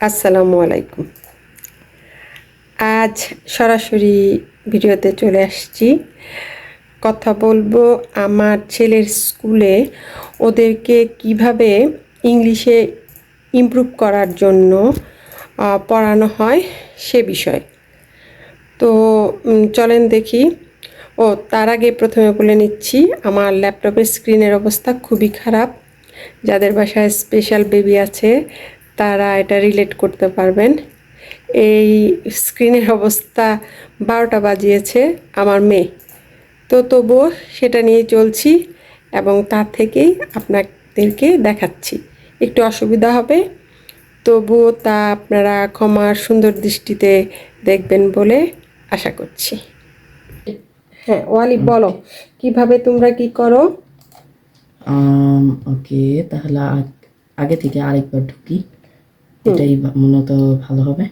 আসসালামু আলাইকুম। আজ সরাসরি ভিডিওতে চলে আসছি। কথা বলব আমার ছেলের স্কুলে ওদেরকে কীভাবে ইংলিশে ইমপ্রুভ করার জন্য পড়ানো হয় সে বিষয়ে। তো চলেন দেখি। ও, তার আগে প্রথমে বলে নিচ্ছি, আমার ল্যাপটপের স্ক্রিনের অবস্থা খুবই খারাপ। যাদের বাসায় স্পেশাল বেবি আছে তারা এটা রিলেট করতে পারবেন। এই স্ক্রিনের অবস্থা বারোটা বাজিয়েছে আমার মেয়ে। তো তবুও সেটা নিয়ে চলছি এবং তার থেকেই আপনাদেরকে দেখাচ্ছি। একটু অসুবিধা হবে, তবুও তা আপনারা ক্ষমার সুন্দর দৃষ্টিতে দেখবেন বলে আশা করছি। হ্যাঁ ওয়ালি বলো, কীভাবে তোমরা কি করো? ওকে, তাহলে আগে থেকে আরেকবার ঢুকি। এটাই মূলত ভালো হবে।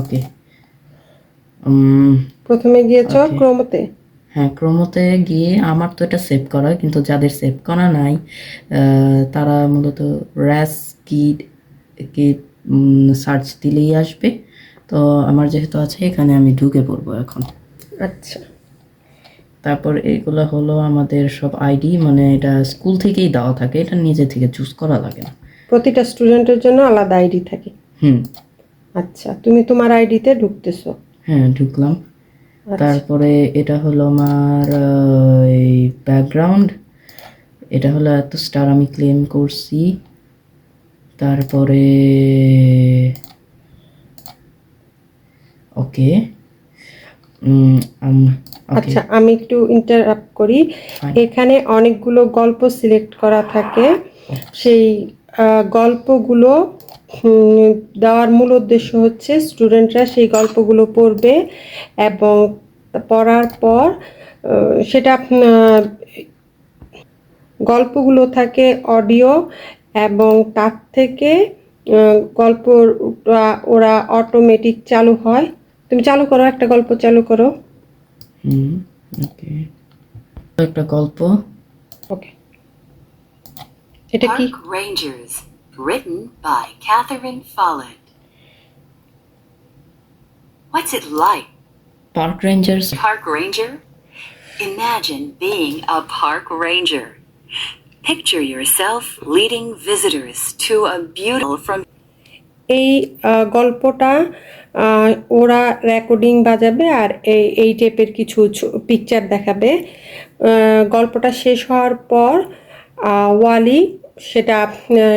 ওকে প্রথমে গিয়েছ. ক্রমতে? হ্যাঁ ক্রমতে গিয়ে আমার তো এটা সেভ করা কিন্তু যাদের সেভ করা নাই তারা মূলত র্যাস কি কি সার্চ দিলেই আসবে। তো আমার যেহেতু আছে এখানে আমি ঢুকে পড়ব এখন। আচ্ছা। তারপর এগুলো হলো আমাদের সব আইডি মানে এটা স্কুল থেকেই দেওয়া থাকে এটা নিজে থেকে চুজ করা লাগে না। প্রতিটা স্টুডেন্টের জন্য আলাদা আইডি থাকে। হুম। আচ্ছা তুমি তোমার আইডিতে ঢুকতেছো। হ্যাঁ ঢুকলাম। আচ্ছা। তারপরে এটা হলো আমার এই ব্যাকগ্রাউন্ড এটা হলো এত স্টার আমি ক্লেম করছি। তারপরে ওকে। আচ্ছা আমি একটু ইন্টারাপ্ট করি। এখানে অনেকগুলো গল্প সিলেক্ট করা থাকে। সেই গল্পগুলো দেওয়ার মূল উদ্দেশ্য হচ্ছে স্টুডেন্টরা সেই গল্পগুলো পড়বে এবং পড়ার পর সেটা গল্পগুলো থাকে অডিও এবং তার থেকে গল্প ওরা অটোমেটিক চালু হয়। তুমি চালু করো একটা গল্প চালু করো। একটা গল্প। ওকে এটা কি Rangers, written by Catherine Follett. What's it like, park rangers Park Ranger? Imagine being a park ranger. Picture yourself leading visitors to a beautiful from এই গল্পটা ওরা রেকর্ডিং বাজাবে আর এই এই টাইপের কিছু পিকচার দেখাবে গল্পটা শেষ হওয়ার পর ওয়ালি, সেটা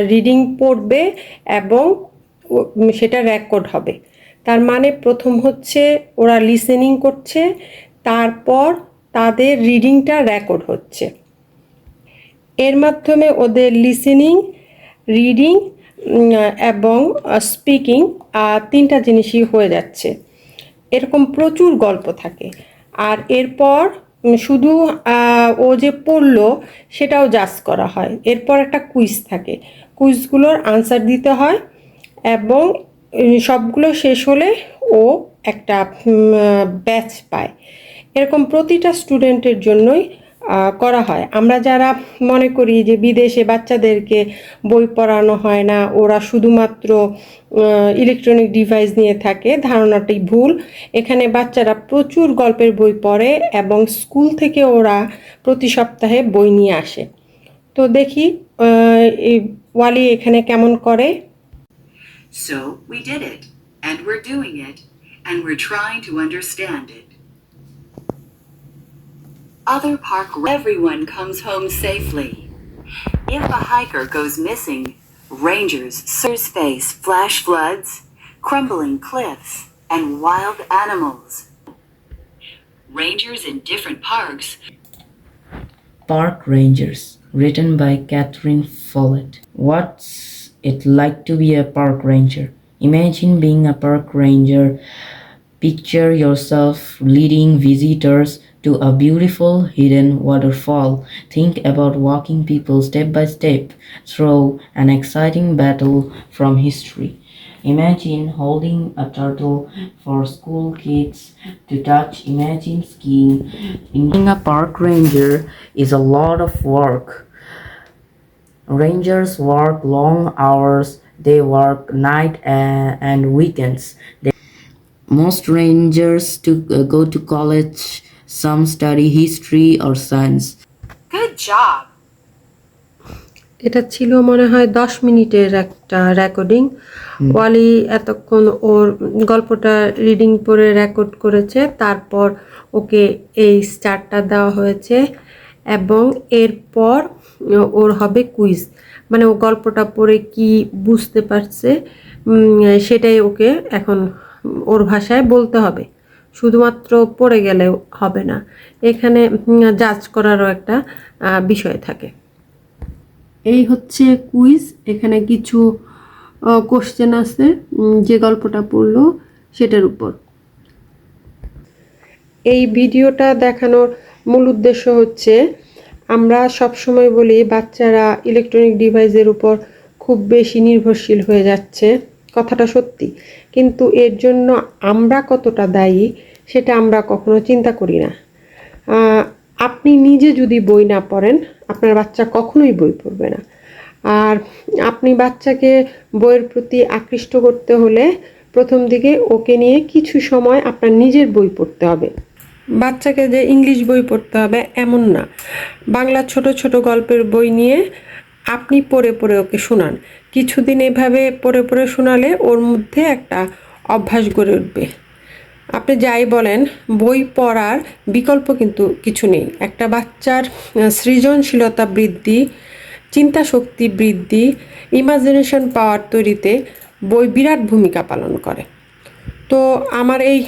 রিডিং পড়বে এবং সেটা রেকর্ড হবে। তার মানে প্রথম হচ্ছে ওরা লিসেনিং করছে, তারপর তাদের রিডিংটা রেকর্ড হচ্ছে। এর মাধ্যমে ওদের লিসেনিং রিডিং এবং স্পিকিং তিনটা জিনিসই হয়ে যাচ্ছে। এরকম প্রচুর গল্প থাকে। আর এরপর শুধু ও যে পড়ল সেটাও জাজ করা হয়। এরপর একটা কুইজ থাকে। কুইজগুলোর আনসার দিতে হয় এবং সবগুলো শেষ হলে ও একটা ব্যাচ পায়। এরকম প্রতিটা স্টুডেন্টের জন্যই করা হয়। আমরা যারা মনে করি যে বিদেশে বাচ্চাদেরকে বই পড়ানো হয় না ওরা শুধুমাত্র ইলেকট্রনিক ডিভাইস নিয়ে থাকে ধারণাটি ভুল। এখানে বাচ্চারা প্রচুর গল্পের বই পড়ে এবং স্কুল থেকে ওরা প্রতি সপ্তাহে বই নিয়ে আসে। তো দেখি ওয়ালি এখানে কেমন করে? So we did it, and we're doing it, and we're trying to understand it. Other park everyone comes home safely. If a hiker goes missing, rangers sirs face flash floods, crumbling cliffs, and wild animals. Rangers in different parks Park Rangers, written by Catherine Follett. What's it like to be a park ranger? Imagine being a park ranger. Picture yourself leading visitors to a beautiful hidden waterfall. Think about walking people step by step through an exciting battle from history. Imagine holding a turtle for school kids to touch. Imagine skiing. Being a park ranger is a lot of work. Rangers work long hours they work night and weekends. They, most rangers to uh, go to college, some study history or science. Good job. এটা ছিল মনে হয় দশ মিনিটের একটা recording ওয়ালি এতক্ষণ ওর গল্পটা reading পড়ে রেকর্ড করেছে তারপর ওকে এই স্টারটা দেওয়া হয়েছে এবং এরপর ওর হবে কুইজ মানে ও গল্পটা পড়ে কি বুঝতে পারছে সেটাই ওকে এখন ওর ভাষায় বলতে হবে শুধুমাত্র পড়ে গেলে হবে না। এখানে জাজ করারও একটা বিষয় থাকে। এই হচ্ছে কুইজ এখানে কিছু কোশ্চেন আছে যে গল্পটা পড়ল সেটার উপর। এই ভিডিওটা দেখানোর মূল উদ্দেশ্য হচ্ছে আমরা সব সময় বলি বাচ্চারা ইলেকট্রনিক ডিভাইসের উপর খুব বেশি নির্ভরশীল হয়ে যাচ্ছে। কথাটা সত্যি। কিন্তু এর জন্য আমরা কতটা দায়ী, সেটা আমরা কখনো চিন্তা করি না। আপনি নিজে যদি বই না পড়েন, আপনার বাচ্চা কখনোই বই পড়বে না। আর আপনি বাচ্চাকে বইয়ের প্রতি আকৃষ্ট করতে হলে প্রথম দিকে ওকে নিয়ে কিছু সময় আপনার নিজের বই পড়তে হবে। বাচ্চাকে যে ইংলিশ বই পড়তে হবে, এমন না। বাংলা ছোট ছোট গল্পের বই নিয়ে আপনি পড়ে পড়ে ওকে শোনান। কিছুদিন এভাবে পড়ে পড়ে শোনালে ওর মধ্যে একটা অভ্যাস গড়ে উঠবে। আপনি যাই বলেন, বই পড়ার বিকল্প কিন্তু কিছু নেই। একটা বাচ্চার সৃজনশীলতা বৃদ্ধি, চিন্তা শক্তি বৃদ্ধি, ইমাজিনেশন পাওয়ার তৈরিতে বই বিরাট ভূমিকা পালন করে। তো আমার এই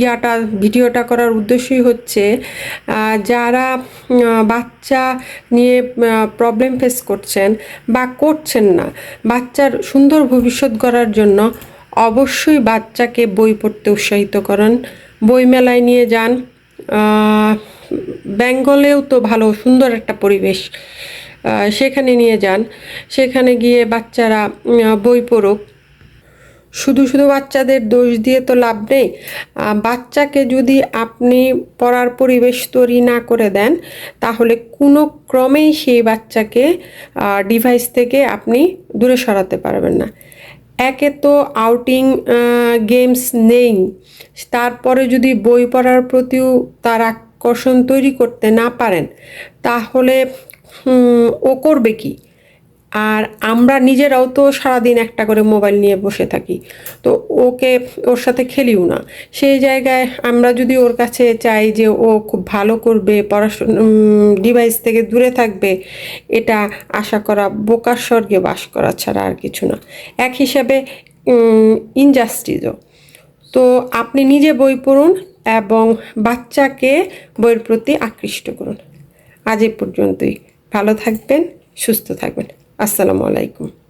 ইয়াটা, ভিডিওটা করার উদ্দেশ্যই হচ্ছে যারা বাচ্চা নিয়ে প্রবলেম ফেস করছেন বা করছেন না, বাচ্চার সুন্দর ভবিষ্যৎ গড়ার জন্য অবশ্যই বাচ্চাকে বই পড়তে উৎসাহিত করেন বই মেলায় নিয়ে যান বেঙ্গলেও তো ভালো, সুন্দর একটা পরিবেশ সেখানে নিয়ে যান, সেখানে গিয়ে বাচ্চারা বই পড়ুক শুধু শুধু বাচ্চাদের দোষ দিয়ে তো লাভ নেই। বাচ্চাকে যদি আপনি পড়ার পরিবেশ তৈরি না করে দেন, তাহলে কোনো ক্রমেই সেই বাচ্চাকে ডিভাইস থেকে আপনি দূরে সরাতে পারবেন না। একে তো আউটিং গেমস নেই। তারপরে যদি বই পড়ার প্রতিও তার আকর্ষণ তৈরি করতে না পারেন, তাহলে ও করবে কি? আর আমরা নিজেরাও তো সারাদিন একটা করে মোবাইল নিয়ে বসে থাকি। তো ওকে, ওর সাথে খেলিও না। সেই জায়গায় আমরা যদি ওর কাছে চাই যে ও খুব ভালো করবে, পড়াশোনা ডিভাইস থেকে দূরে থাকবে, এটা আশা করা বোকার স্বর্গে বাস করা ছাড়া আর কিছু না। এক হিসাবে ইনজাস্টিসও তো আপনি নিজে বই পড়ুন এবং বাচ্চাকে বইয়ের প্রতি আকৃষ্ট করুন। আজ এ পর্যন্তই। ভালো থাকবেন, সুস্থ থাকবেন। আসসালামু আলাইকুম।